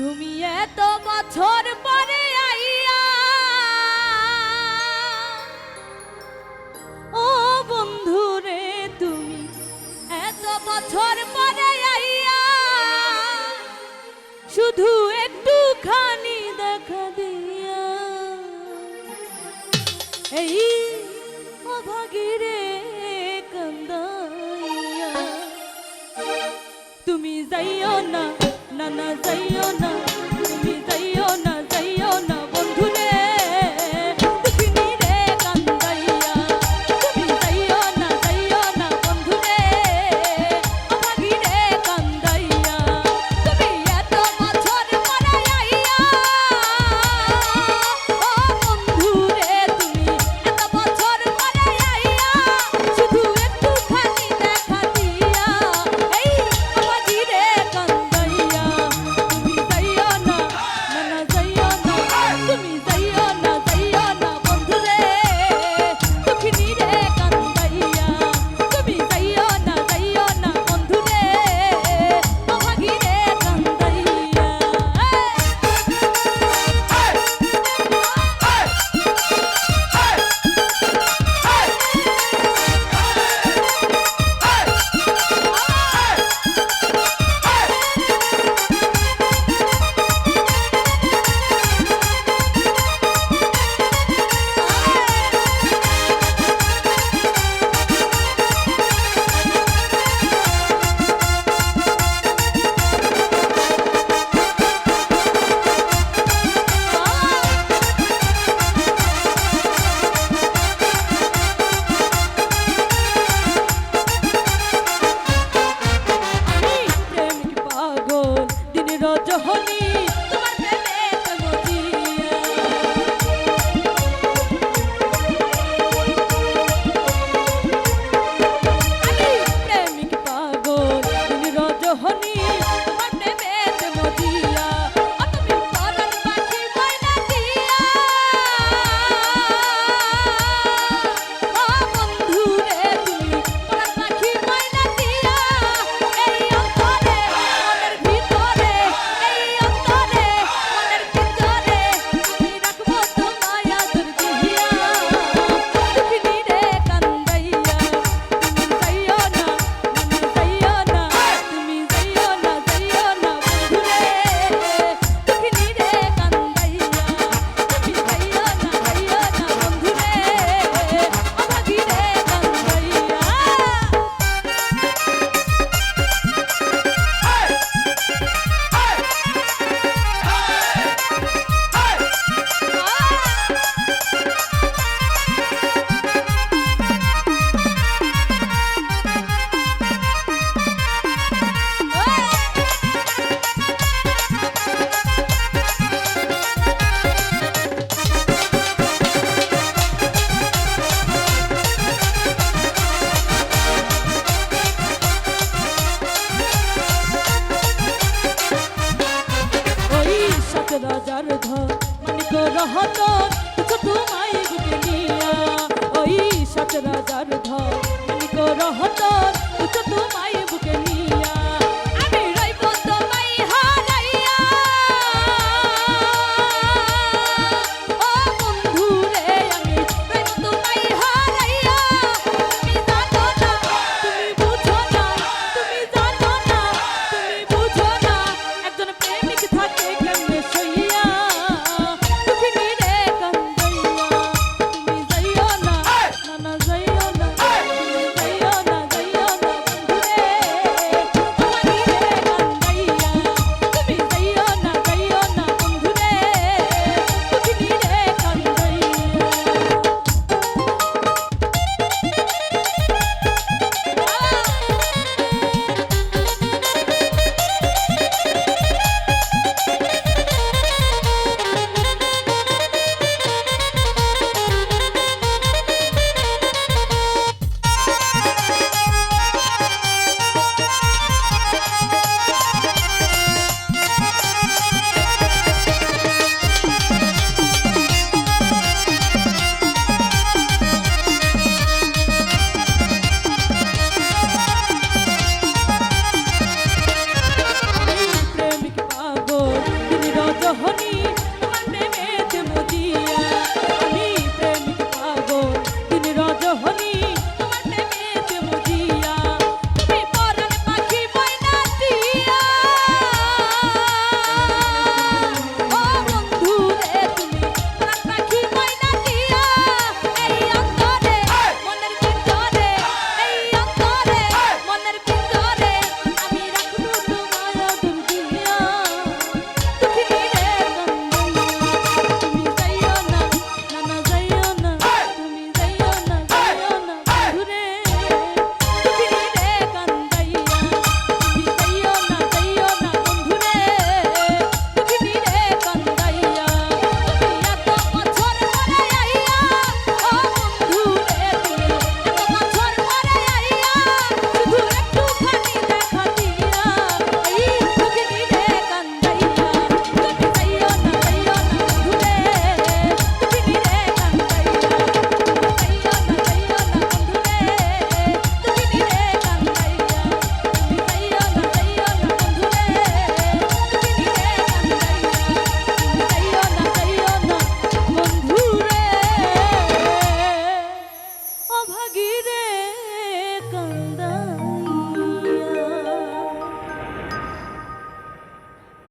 তুমি এত বছর পরে আইয়া, ও বন্ধু রে তুমি এত বছর পরে আইয়া, শুধু একটু খানি দেখা দিয়া। এই অভাগিরে কান্দাইয়া, তুমি যাইও না না না যাইও না। Thank. রতন ছোট মাই বুকে নিয়া। ওই সাত রাজার ধর রহতন ছোট মাই